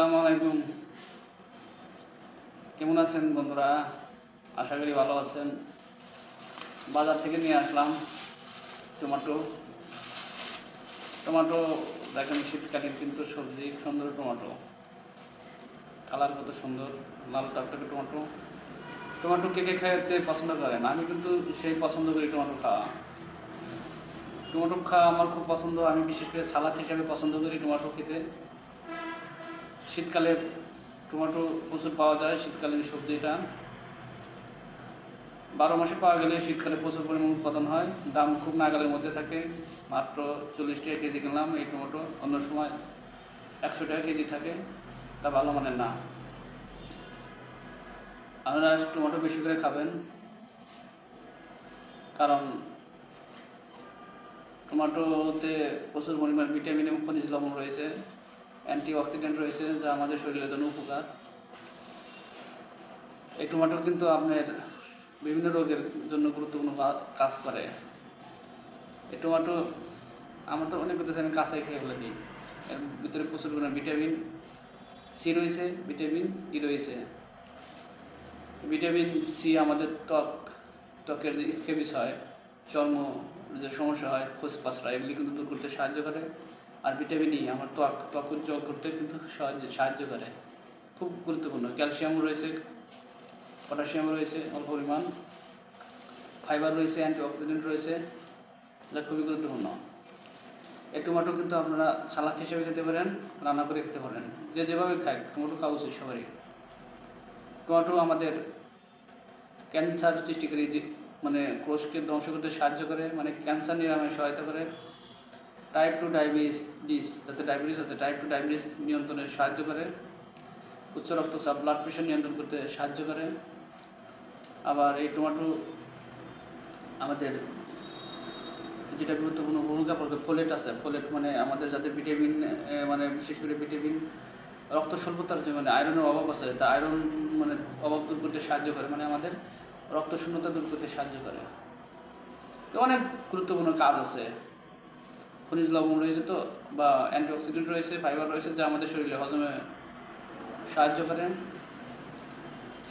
আসসালামু আলাইকুম। কেমন আছেন বন্ধুরা? আশা করি ভালো আছেন। বাজার থেকে নিয়ে আসলাম টমেটো। টমেটো দেখেন শীতকালীন কিন্তু সবজি, সুন্দর টমেটো। কালার কত সুন্দর, লাল টাকটাকে টমেটো। টমেটো কে কে খেতে পছন্দ করেন? আমি কিন্তু সেই পছন্দ করি টমেটো খাওয়া। টমেটো খাওয়া আমার খুব পছন্দ। আমি বিশেষ করে সালাদ হিসাবে পছন্দ করি টমেটো খেতে। শীতকালে টমেটো প্রচুর পাওয়া যায় শীতকালীন সবজি এটা। বারো মাসে পাওয়া গেলে শীতকালে প্রচুর পরিমাণ উৎপাদন হয়। দাম খুব নাগালের মধ্যে থাকে। মাত্র চল্লিশ টাকা কেজি কিনলাম এই টমেটো। অন্য সময় একশো টাকা কেজি থাকে, তা ভালো মানের না। আপনারা টমেটো বেশি করে খাবেন, কারণ টমেটোতে প্রচুর পরিমাণ ভিটামিন এবং খনিজ লবণ রয়েছে। অ্যান্টি অক্সিডেন্ট রয়েছে, যা আমাদের শরীরের জন্য উপকার। এই টমেটো কিন্তু আপনার বিভিন্ন রোগের জন্য গুরুত্বপূর্ণ কাজ করে। এই টমেটো আমার তো অনেক করতেছে আমি কাঁচাই খেয়ে ফেলে দিই। এর ভিতরে প্রচুর পরিমাণে ভিটামিন সি রয়েছে, ভিটামিন ই রয়েছে। ভিটামিন সি আমাদের ত্বক, ত্বকের যে স্কেবিস হয়, চর্ম যে সমস্যা হয় খোঁজ পাসরা এগুলি কিন্তু দূর করতে সাহায্য করে। আর ভিটামিন ই আমার ত্বক ত্বক উজ্জ্বল করতে কিন্তু সাহায্য সাহায্য করে। খুব গুরুত্বপূর্ণ। ক্যালসিয়াম রয়েছে, পটাশিয়াম রয়েছে, অল্প পরিমাণ। ফাইবার রয়েছে, অ্যান্টিঅক্সিডেন্ট রয়েছে যা খুবই গুরুত্বপূর্ণ। এই টমেটো কিন্তু আপনারা সালাদ হিসেবে খেতে পারেন, রান্না করে খেতে পারেন। যে যেভাবে খায়, টমেটো খাওয়া উচিত সবারই। টমেটো আমাদের ক্যান্সার সৃষ্টিকারী যে মানে কোষকে ধ্বংস করতে সাহায্য করে মানে ক্যান্সার নিরাময়ে সহায়তা করে। টাইপ টু ডায়াবেটিস যাতে ডায়াবেটিস হতে টাইপ টু ডায়াবেটিস নিয়ন্ত্রণে সাহায্য করে। উচ্চ রক্তচাপ ব্লাড প্রেশার নিয়ন্ত্রণ করতে সাহায্য করে। আবার এই টমেটো আমাদের যেটা গুরুত্বপূর্ণ ভূমিকা করে ফোলেট আছে। ফোলেট মানে আমাদের যাদের ভিটামিন মানে বিশেষ করে ভিটামিন রক্ত স্বল্পতার যে মানে আয়রনের অভাব আছে, তা আয়রন মানে অভাব দূর করতে সাহায্য করে মানে আমাদের রক্ত শূন্যতা দূর করতে সাহায্য করে। অনেক গুরুত্বপূর্ণ কাজ আছে। খনিজ লবণ রয়েছে তো, বা অ্যান্টিঅক্সিডেন্ট রয়েছে, ফাইবার রয়েছে, যা আমাদের শরীরে হজমে সাহায্য করে।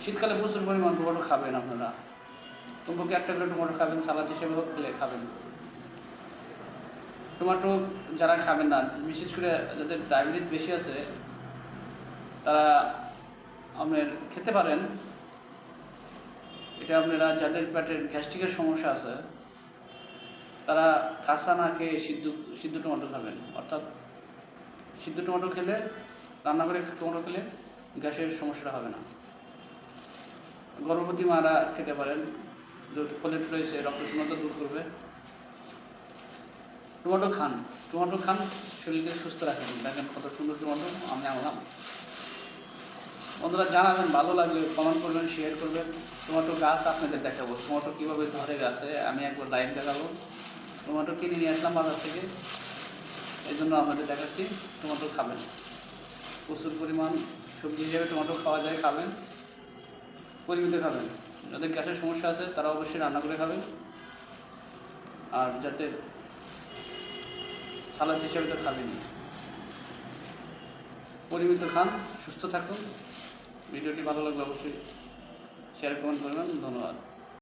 শীতকালে প্রচুর পরিমাণ টমেটো খাবেন আপনারা। কমপক্ষে একটা করে টমেটো খাবেন, সালাদ হিসেবে হোক, খেলে খাবেন। টমেটো যারা খাবেন না, বিশেষ করে যাদের ডায়াবেটিস বেশি আছে, তারা আপনার খেতে পারেন। এটা আপনারা যাদের পেটের গ্যাস্ট্রিকের সমস্যা আছে তারা কাঁচা না খেয়ে সিদ্ধ সিদ্ধ টমেটো খাবেন। অর্থাৎ সিদ্ধ টমেটো খেলে, রান্না করে টমেটো খেলে গ্যাসের সমস্যাটা হবে না। গর্ভবতী মারা খেতে পারেন ফলেট রয়েছে, রক্তশূন্যতা দূর করবে। টমেটো খান টমেটো খান, শরীরকে সুস্থ রাখবেন। দেখেন কত সুন্দর টমেটো, আমি আনলাম। বন্ধুরা, জানাবেন, ভালো লাগলে কমেন্ট করবেন শেয়ার করবেন। টমেটো গাছ আপনাদের দেখাবো। টমেটো কীভাবে ধরে গাছে, আমি একবার লাইভ দেখাবো। টমেটো কিনে নিয়ে আসলাম বাজার থেকে। এই জন্য আপনাদের দেখাচ্ছি টমেটো খাবেন। প্রচুর পরিমাণ সবজি হিসেবে টমেটো খাওয়া যায়, খাবেন। পরিমিত খাবেন। যাদের গ্যাসের সমস্যা আছে, তারা অবশ্যই রান্না করে খাবেন। আর যাতে সালাদ হিসেবে তো খাবেনই। পরিমিত খান, সুস্থ থাকুন। ভিডিওটি ভালো লাগলে অবশ্যই শেয়ার কমেন্ট করবেন। ধন্যবাদ।